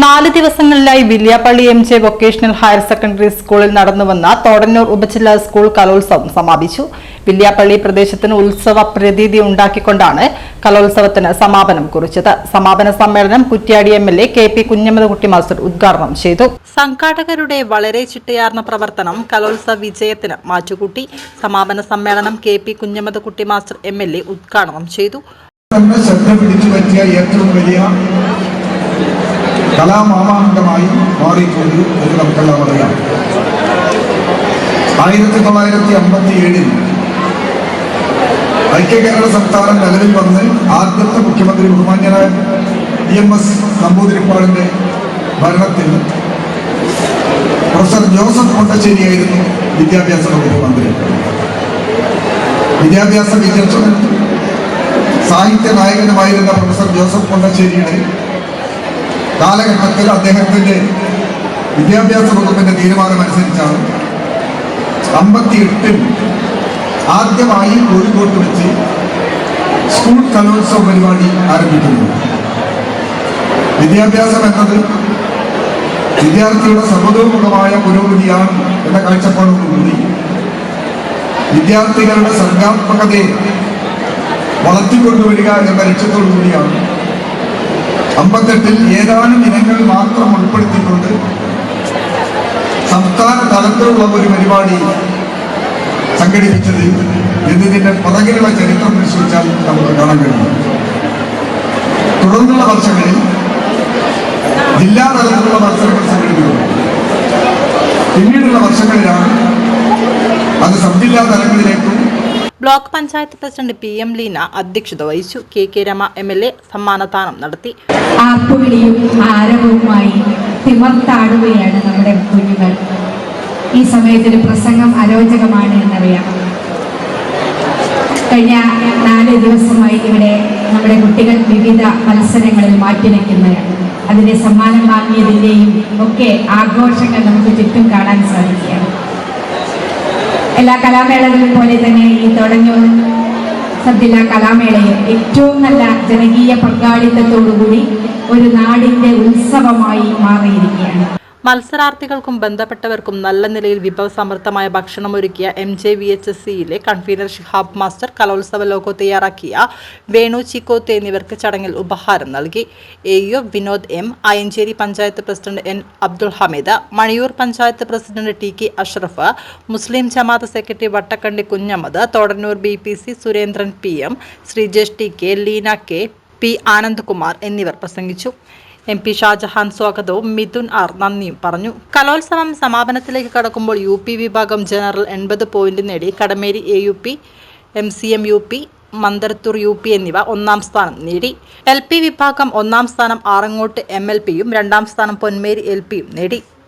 നാല് ദിവസങ്ങളിലായി Villiappally M J vocational higher secondary സ്കൂളിൽ നടന്നുവന്ന തോടന്നൂർ ഉപജില്ലാ സ്കൂൾ കലോത്സവം സമാപിച്ചു. വില്യാപ്പള്ളി പ്രദേശത്തിന് ഉത്സവ പ്രതീതി ഉണ്ടാക്കിക്കൊണ്ടാണ് കലോത്സവത്തിന് സമാപനം കുറിച്ചത്. സമാപന സമ്മേളനം Kuttiadi M L A K P Kunhammad master ഉദ്ഘാടനം ചെയ്തു. സംഘാടകരുടെ വളരെ ചിട്ടയാർന്ന പ്രവർത്തനം കലോത്സവ വിജയത്തിന് മാറ്റുകൂട്ടി. സമാപന സമ്മേളനം K P Kunhammad master M L A ഉദ്ഘാടനം ചെയ്തു. തന്നെ ശ്രദ്ധ പിടിച്ചു പറ്റിയ ഏറ്റവും വലിയ കലാമാമാങ്കമായി മാറിയിട്ടുണ്ട് എന്ന് നമുക്കെല്ലാം അറിയാം. ആയിരത്തി തൊള്ളായിരത്തി അമ്പത്തി ഏഴിൽ ഐക്യ കേരള സംസ്ഥാനം നിലവിൽ വന്ന് ആദ്യത്തെ മുഖ്യമന്ത്രി ബഹുമാന്യനായ ഇ എം എസ് നമ്പൂതിരിപ്പാടിന്റെ ഭരണത്തിൽ പ്രൊഫസർ ജോസഫ് കൊണ്ടശ്ശേരിയായിരുന്നു വിദ്യാഭ്യാസ വകുപ്പ് മന്ത്രി. വിദ്യാഭ്യാസ വിചക്ഷണൻ സാഹിത്യ നായകനുമായിരുന്ന പ്രൊഫസർ ജോസഫ് കൊണ്ടശ്ശേരിയുടെ കാലഘട്ടത്തിൽ അദ്ദേഹത്തിന്റെ വിദ്യാഭ്യാസ വകുപ്പിന്റെ തീരുമാനമനുസരിച്ചാണ് അമ്പത്തി എട്ടിൽ ആദ്യമായി കോഴിക്കോട്ട് വെച്ച് സ്കൂൾ കലോത്സവ പരിപാടി ആരംഭിക്കുന്നു വിദ്യാഭ്യാസം എന്നത് വിദ്യാർത്ഥിയുടെ സർവതോമുഖമായ പുരോഗതിയാണ് എന്ന കാഴ്ചപ്പാടോടുകൂടി വിദ്യാർത്ഥികളുടെ സർഗാത്മകതയെ വളർത്തിക്കൊണ്ടുവരിക എന്ന ലക്ഷ്യത്തോടു കൂടിയാണ് അമ്പത്തെട്ടിൽ ഏതാനും ഇനങ്ങൾ മാത്രം ഉൾപ്പെടുത്തിക്കൊണ്ട് സംസ്ഥാന തലത്തിലുള്ള ഒരു പരിപാടി സംഘടിപ്പിച്ചത് എന്നതിന്റെ പുറകിലുള്ള ചരിത്രം പരിശോധിച്ചാൽ നമുക്ക് കാണാൻ കഴിയും. തുടർന്നുള്ള വർഷങ്ങളിൽ ജില്ലാ തലത്തിലുള്ള മത്സരങ്ങൾ സംഘടിപ്പിക്കുന്നു. പിന്നീടുള്ള വർഷങ്ങളിലാണ് അത് സബ് ജില്ലാ തലങ്ങളിലേക്കും block panchayat president P M Leena അധ്യക്ഷത വഹിച്ചു. K K Rama M L A സമ്മാനദാനം നടത്തി. ആരവവുമായി തിമർത്താടുകയാണ് നമ്മുടെ കുഞ്ഞുങ്ങൾ. ഈ സമയത്തൊരു പ്രസംഗം അരോചകമാണ് എന്നറിയാം. കഴിഞ്ഞ നാല് ദിവസമായി ഇവിടെ നമ്മുടെ കുട്ടികൾ വിവിധ മത്സരങ്ങളിൽ മാറ്റിവെക്കുന്നതാണ് അതിന്റെ സമ്മാനം വാങ്ങിയതിന്റെയും ഒക്കെ ആഘോഷങ്ങൾ നമുക്ക് ചുറ്റും കാണാൻ സാധിക്കുകയാണ്. എല്ലാ കലാമേളകളും പോലെ തന്നെ ഈ തുടങ്ങൂർ സദ്യല കലാമേളയെ ഏറ്റവും നല്ല ജനകീയ പങ്കാളിത്തത്തോടുകൂടി ഒരു നാടിന്റെ ഉത്സവമായി മാറിയിരിക്കുകയാണ്. മത്സരാർത്ഥികൾക്കും ബന്ധപ്പെട്ടവർക്കും നല്ല നിലയിൽ വിഭവസമൃദ്ധമായ ഭക്ഷണമൊരുക്കിയ M J V H S സിയിലെ കൺവീനർ ഷിഹാബ് മാസ്റ്റർ കലോത്സവ ലോഗോ തയ്യാറാക്കിയ വേണു ചിക്കോത്ത് എന്നിവർക്ക് ചടങ്ങിൽ ഉപഹാരം നൽകി. A U Vinod M Ayancheri panchayat president N Abdul Hameed Maniyur panchayat president T K Ashraf Muslim Jamaath secretary Vattakkandi Kunhammad Thodannur B P C Surendran P M Sreejesh T K Leena K P Anandkumar എന്നിവർ പ്രസംഗിച്ചു. M P Shah Jahan സ്വാഗതവും Mithun R നന്ദിയും പറഞ്ഞു. കലോത്സവം സമാപനത്തിലേക്ക് കടക്കുമ്പോൾ U P വിഭാഗം general എൺപത് പോയിന്റ് നേടി Kadameri A U P M C M U P Mandarthur U P എന്നിവ ഒന്നാം സ്ഥാനം നേടി. എൽ പി വിഭാഗം ഒന്നാം സ്ഥാനം ആറങ്ങോട്ട് എം എൽ പിയും രണ്ടാം സ്ഥാനം പൊന്മേരി എൽ പിയും നേടി.